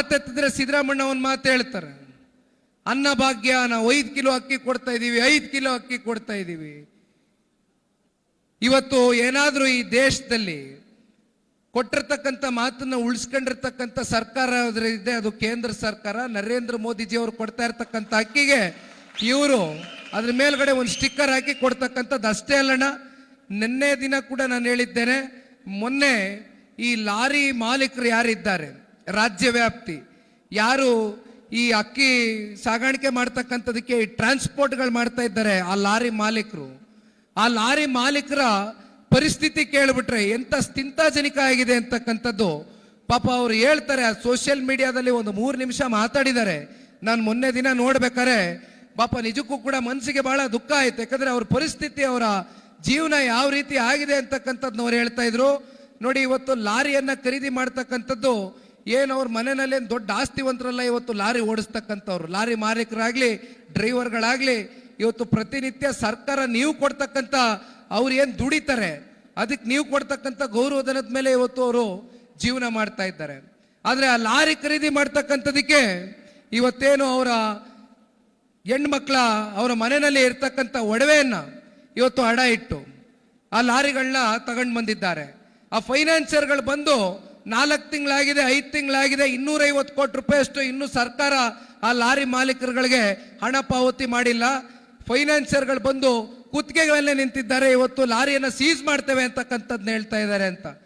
ಮಾತೆತ್ತಿದ್ರೆ ಸಿದ್ದರಾಮಣ್ಣ ಒಂದು ಮಾತು ಹೇಳ್ತಾರೆ. ಅನ್ನ ಭಾಗ್ಯ ನಾವು ಐದು ಕಿಲೋ ಅಕ್ಕಿ ಕೊಡ್ತಾ ಇದ್ದೀವಿ ಐದು ಕಿಲೋ ಅಕ್ಕಿ ಕೊಡ್ತಾ ಇದ್ದೀವಿ ಇವತ್ತು ಏನಾದ್ರೂ ಈ ದೇಶದಲ್ಲಿ ಕೊಟ್ಟಿರ್ತಕ್ಕಂಥ ಮಾತನ್ನ ಉಳಿಸ್ಕೊಂಡಿರ್ತಕ್ಕಂಥ ಸರ್ಕಾರ ಇದೆ, ಅದು ಕೇಂದ್ರ ಸರ್ಕಾರ. ನರೇಂದ್ರ ಮೋದಿಜಿ ಅವರು ಕೊಡ್ತಾ ಇರ್ತಕ್ಕಂಥ ಅಕ್ಕಿಗೆ ಇವರು ಅದ್ರ ಮೇಲ್ಗಡೆ ಒಂದು ಸ್ಟಿಕ್ಕರ್ ಹಾಕಿ ಕೊಡ್ತಕ್ಕಂಥದ್ದು ಅಷ್ಟೇ ಅಲ್ಲಣ್ಣ. ನಿನ್ನೆ ದಿನ ಕೂಡ ನಾನು ಹೇಳಿದ್ದೇನೆ, ಮೊನ್ನೆ ಈ ಲಾರಿ ಮಾಲೀಕರು ಯಾರಿದ್ದಾರೆ? ರಾಜ್ಯ ವ್ಯಾಪ್ತಿ ಯಾರು ಈ ಅಕ್ಕಿ ಸಾಗಾಣಿಕೆ ಮಾಡ್ತಕ್ಕಂಥದಕ್ಕೆ ಟ್ರಾನ್ಸ್ಪೋರ್ಟ್ಗಳು ಮಾಡ್ತಾ ಇದ್ದಾರೆ, ಆ ಲಾರಿ ಮಾಲೀಕರು. ಆ ಲಾರಿ ಮಾಲೀಕರ ಪರಿಸ್ಥಿತಿ ಕೇಳಿಬಿಟ್ರೆ ಎಂಥ ಸ್ಥಿಂತಾಜನಿಕ ಆಗಿದೆ ಅಂತಕ್ಕಂಥದ್ದು. ಪಾಪ ಅವ್ರು ಹೇಳ್ತಾರೆ, ಆ ಸೋಷಿಯಲ್ ಮೀಡಿಯಾದಲ್ಲಿ ಒಂದು ಮೂರು ನಿಮಿಷ ಮಾತಾಡಿದ್ದಾರೆ. ನಾನು ಮೊನ್ನೆ ದಿನ ನೋಡ್ಬೇಕಾರೆ ಪಾಪ ನಿಜಕ್ಕೂ ಕೂಡ ಮನಸ್ಸಿಗೆ ಬಹಳ ದುಃಖ ಆಯ್ತು. ಯಾಕಂದ್ರೆ ಅವ್ರ ಪರಿಸ್ಥಿತಿ, ಅವರ ಜೀವನ ಯಾವ ರೀತಿ ಆಗಿದೆ ಅಂತಕ್ಕಂಥದ್ದು ಅವ್ರು ಹೇಳ್ತಾ ಇದ್ರು. ನೋಡಿ, ಇವತ್ತು ಲಾರಿಯನ್ನ ಖರೀದಿ ಮಾಡ್ತಕ್ಕಂಥದ್ದು ಏನು ಅವ್ರ ಮನೆಯಲ್ಲಿ ಏನ್ ದೊಡ್ಡ ಆಸ್ತಿವಂತರಲ್ಲ ಇವತ್ತು ಲಾರಿ ಓಡಿಸ್ತಕ್ಕಂಥವ್ರು? ಲಾರಿ ಮಾಲೀಕರಾಗ್ಲಿ, ಡ್ರೈವರ್ಗಳಾಗಲಿ, ಇವತ್ತು ಪ್ರತಿನಿತ್ಯ ಸರ್ಕಾರ ನೀವು ಕೊಡ್ತಕ್ಕಂಥ ಅವ್ರು ಏನು ದುಡಿತಾರೆ ಅದಕ್ಕೆ ನೀವು ಕೊಡ್ತಕ್ಕಂಥ ಗೌರವಧನದ ಮೇಲೆ ಇವತ್ತು ಅವರು ಜೀವನ ಮಾಡ್ತಾ ಇದ್ದಾರೆ. ಆದರೆ ಆ ಲಾರಿ ಖರೀದಿ ಮಾಡ್ತಕ್ಕಂಥದಕ್ಕೆ ಇವತ್ತೇನು ಅವರ ಹೆಣ್ಮಕ್ಳ, ಅವರ ಮನೆಯಲ್ಲಿ ಇರ್ತಕ್ಕಂಥ ಒಡವೆಯನ್ನು ಇವತ್ತು ಅಡ ಇಟ್ಟು ಆ ಲಾರಿಗಳನ್ನ ತಗೊಂಡು ಬಂದಿದ್ದಾರೆ. ಆ ಫೈನಾನ್ಸಿಯರ್ಗಳು ಬಂದು ನಾಲ್ಕು ತಿಂಗಳಾಗಿದೆ, ಐದು ತಿಂಗಳಾಗಿದೆ, ಇನ್ನೂರೈವತ್ತು ಕೋಟಿ ರೂಪಾಯಷ್ಟು ಇನ್ನೂ ಸರ್ಕಾರ ಆ ಲಾರಿ ಮಾಲೀಕರುಗಳಿಗೆ ಹಣ ಪಾವತಿ ಮಾಡಿಲ್ಲ. ಫೈನಾನ್ಸಿಯರ್ಗಳು ಬಂದು ಕುತ್ತಿಗೆಗಳಲ್ಲೇ ನಿಂತಿದ್ದಾರೆ, ಇವತ್ತು ಲಾರಿಯನ್ನು ಸೀಸ್ ಮಾಡ್ತೇವೆ ಅಂತಕ್ಕಂಥದ್ದನ್ನ ಹೇಳ್ತಾ ಇದ್ದಾರೆ ಅಂತ.